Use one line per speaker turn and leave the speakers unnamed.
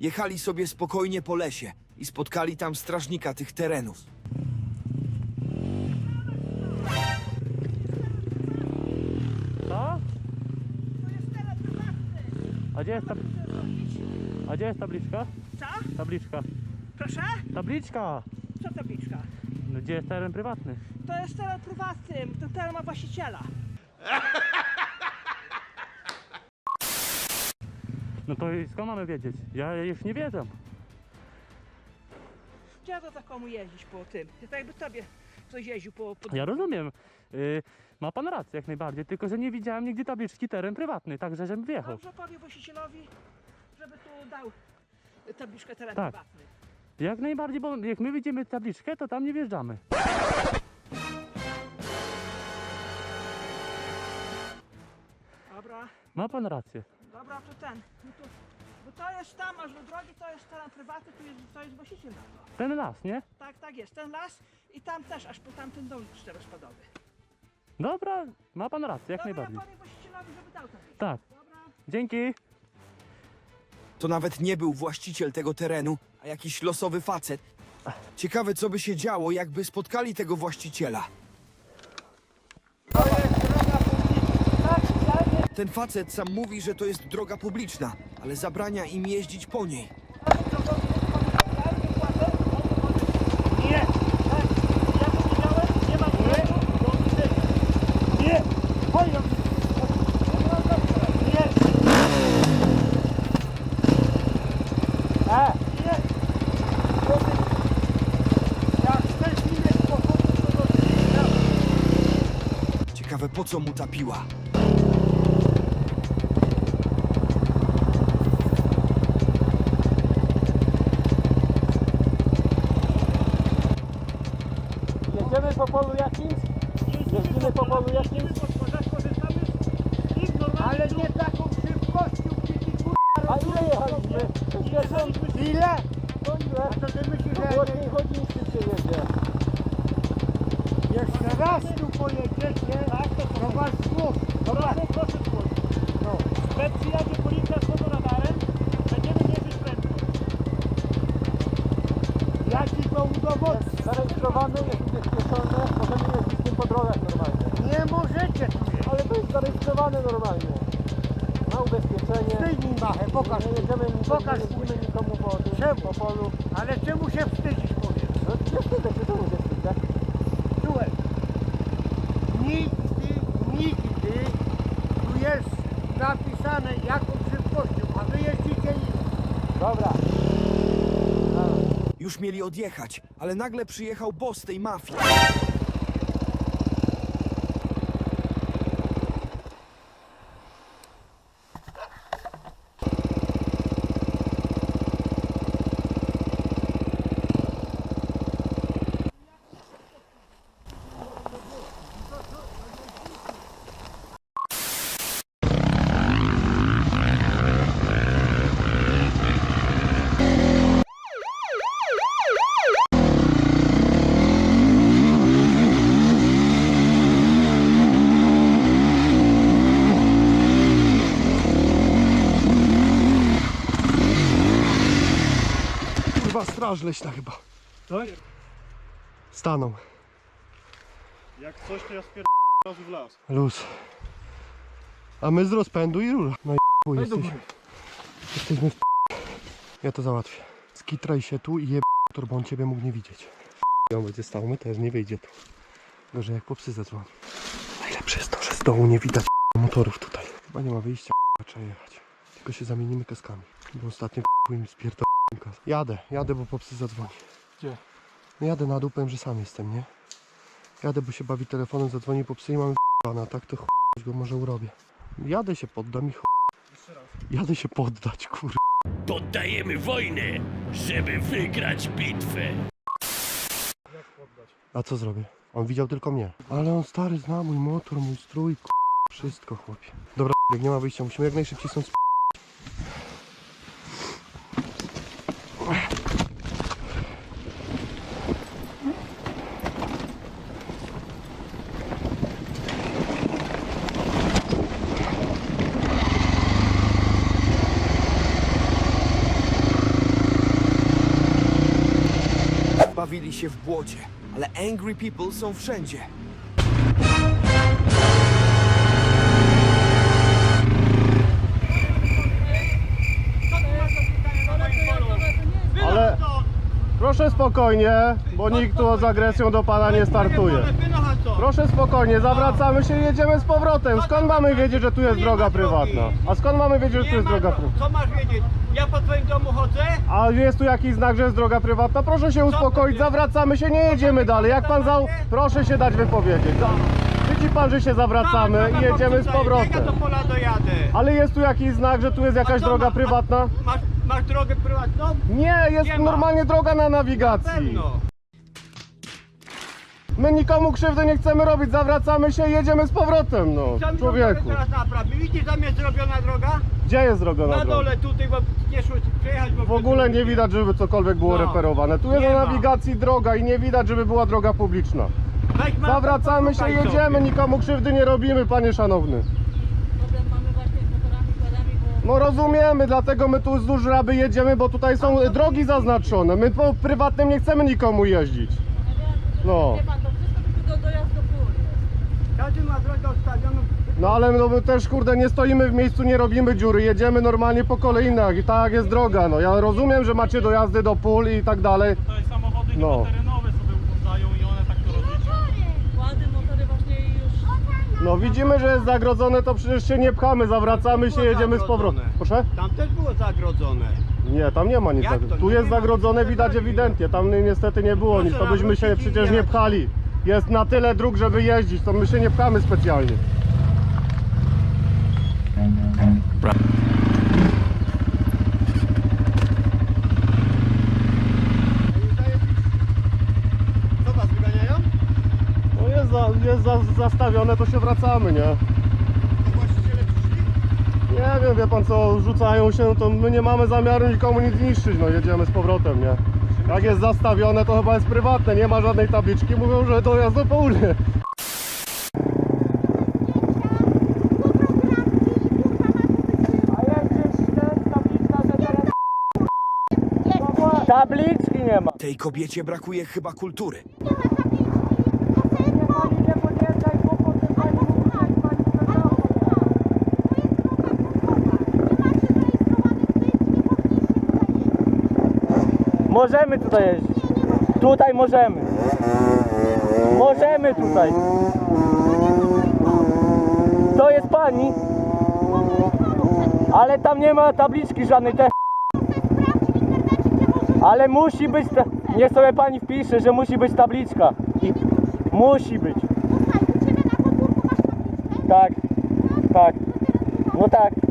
Jechali sobie spokojnie po lesie i spotkali tam strażnika tych terenów.
Co? A gdzie jest tab... A gdzie jest tabliczka?
Co?
Tabliczka.
Proszę?
Tabliczka!
Co tabliczka?
No gdzie jest teren prywatny?
To jest teren prywatny, ten teren ma właściciela.
No to skąd mamy wiedzieć? Ja już nie wiedzę.
Gdzie to takomu jeździć po tym? To tak jakby tobie ktoś jeździł po... po...
Ja rozumiem. Y, ma pan rację jak najbardziej, tylko że nie widziałem nigdzie tabliczki teren prywatny, także żebym wjechał.
Dobrze powie właścicielowi, żeby tu dał tabliczkę teren
Tak.
prywatny.
Jak najbardziej, bo jak my widzimy tabliczkę, to tam nie wjeżdżamy.
Dobra,
Ma pan rację.
Dobra, to ten. No to, bo to jest tam, aż do drogi, to jest teren prywatny, tu jest, to jest właściciel na to.
Ten las, nie?
Tak, tak jest, ten las i tam też, aż po tamten dom czterospadowy.
Dobra, ma pan rację, jak
Dobra, ja
najbardziej.
powiem właścicielowi, żeby dał tabliczkę.
Tak,
Dobra.
dzięki.
To nawet nie był właściciel tego terenu, a jakiś losowy facet. Ciekawe, co by się działo, jakby spotkali tego właściciela. Ten facet sam mówi, że to jest droga publiczna, ale zabrania im jeździć po niej. Ciekawe, po co mu ta piła.
Jedziemy po polu jakimś? Jeździmy po polu jakimś?
Ale nie taką szybkością, kiedy ty
A ile?
Ile? A to ty myślisz, że
Głośniej godzin szybciej jedzie.
jeszcze raz tu pojedziecie, to was znów.
Dobra, proszę.
No.
Przyjadzie policja z fotoradarem, będziemy mierzyć prędkość.
Ja ci to udowodnię.
Zarejestrowany, jest ubezpieczony, możemy jeździć z tym po drogach normalnie.
Nie możecie tu jeździć.
Ale to jest zarejestrowane normalnie. Na ubezpieczenie.
Zdejmij machę, pokaż.
Nie jedziemy,
Pokaż
nie nikomu po tym,
Czemu?
po polu.
Ale czemu się wstydzisz, powiedz?
No nie wstydzę się, czemu się wstydzę?
Słuchaj. Nigdy, nigdy tu jest napisane jaką szybkością, a wy jeździcie inną.
Dobra.
Już mieli odjechać, ale nagle przyjechał boss tej mafii.
Chyba straż leśna chyba.
Tak?
Staną.
Jak coś, to ja spier... razu w las.
Luz. A my z rozpędu i rura. No i chuj, jesteś, jesteśmy w Ja to załatwię. Skitraj się tu i jeb bo on ciebie mógł nie widzieć. On będzie stał, my też nie wyjdzie tu. Gorzej jak po psy zadzwoni. Najlepsze jest to, że z dołu nie widać motorów tutaj. Chyba nie ma wyjścia, trzeba jechać. Tylko się zamienimy kaskami. Bo ostatnio im spierdol kas. Jadę, jadę, bo po psy zadzwoni.
Gdzie?
No jadę na dół, powiem, że sam jestem, nie? Jadę, bo się bawi telefonem, zadzwoni po psy i mam a tak to chuj go może urobię. Jadę się poddam i chuj. Jadę się poddać, kur...
Poddajemy wojnę, żeby wygrać bitwę.
A co zrobię? On widział tylko mnie. Ale on stary zna mój motor, mój strój, kur... Wszystko, chłopie. Dobra, jak nie ma wyjścia, musimy jak najszybciej stąd sp...
bawili się w błocie, ale angry people są wszędzie.
Ale proszę spokojnie, bo nikt tu z agresją do pana nie startuje. Proszę spokojnie, zawracamy się i jedziemy z powrotem. Skąd mamy wiedzieć, że tu jest droga prywatna? A skąd mamy wiedzieć, że tu jest droga prywatna?
Co masz wiedzieć? Ja po twoim domu chodzę?
A jest tu jakiś znak, że jest droga prywatna? Proszę się uspokoić, zawracamy się, nie jedziemy dalej. Jak pan za... Proszę się dać wypowiedzieć. Widzi pan, że się zawracamy i jedziemy z
Jak ja
powrotem.
do pola dojadę?
Ale jest tu jakiś znak, że tu jest jakaś droga prywatna?
Masz, drogę prywatną?
Nie, jest
Nie ma.
normalnie droga na nawigacji.
Pewno.
My nikomu krzywdy nie chcemy robić, zawracamy się i jedziemy z powrotem, no.
Co mi
Człowieku.
teraz naprawi? Widzisz, tam jest zrobiona droga?
Gdzie jest droga na
dole tutaj, bo nie szło przejechać, bo
W ogóle nie widać, żeby cokolwiek było
No.
reperowane. Tu jest
Nie
na
ma.
nawigacji droga i nie widać, żeby była droga publiczna.
Weź mapę,
Zawracamy się,
poszukaj
jedziemy,
sobie.
nikomu krzywdy nie robimy, panie szanowny.
Problem mamy właśnie z motorami, kładami, bo
No rozumiemy, dlatego my tu wzdłuż Raby jedziemy, bo tutaj są drogi zaznaczone. My po prywatnym nie chcemy nikomu jeździć. No.
wie pan, to dojazd do pól jest.
Każdy ma drogę.
No ale no, my też kurde nie stoimy w miejscu, nie robimy dziury, jedziemy normalnie po kolejnach i tak jest droga. No ja rozumiem, że macie dojazdy do pól i tak dalej.
Tutaj samochody
No.
chyba terenowe sobie urządzają i one tak to rozliczą.
Kłady, motory właśnie już...
No widzimy, że jest zagrodzone, to przecież się nie pchamy, zawracamy się, jedziemy z powrotem. Proszę?
Tam też było zagrodzone.
Nie, tam nie ma nic.
Jak to?
zagrodzone. Tu
No
jest
ma
zagrodzone, widać ewidentnie. Tam ni- niestety nie było nic, to byśmy się przecież nie pchali. Jest na tyle dróg, żeby jeździć, to my się nie pchamy specjalnie.
Co was wyganiają?
No jest, za, jest za, zastawione, to się wracamy, nie? Nie wiem, wie pan co, rzucają się, to my nie mamy zamiaru nikomu nic niszczyć, no jedziemy z powrotem, nie? Jak jest zastawione, to chyba jest prywatne, nie ma żadnej tabliczki, mówią, że dojazd do południa.
Tabliczki nie ma.
Tej kobiecie brakuje chyba kultury.
Możemy tutaj jeździć. Tutaj możemy. Możemy tutaj. To jest pani. Ale tam nie ma tabliczki żadnej. Te... Ale musi być. Ta... Niech sobie pani wpisze, że musi być tabliczka. I... Musi być. Tak. Tak. No tak.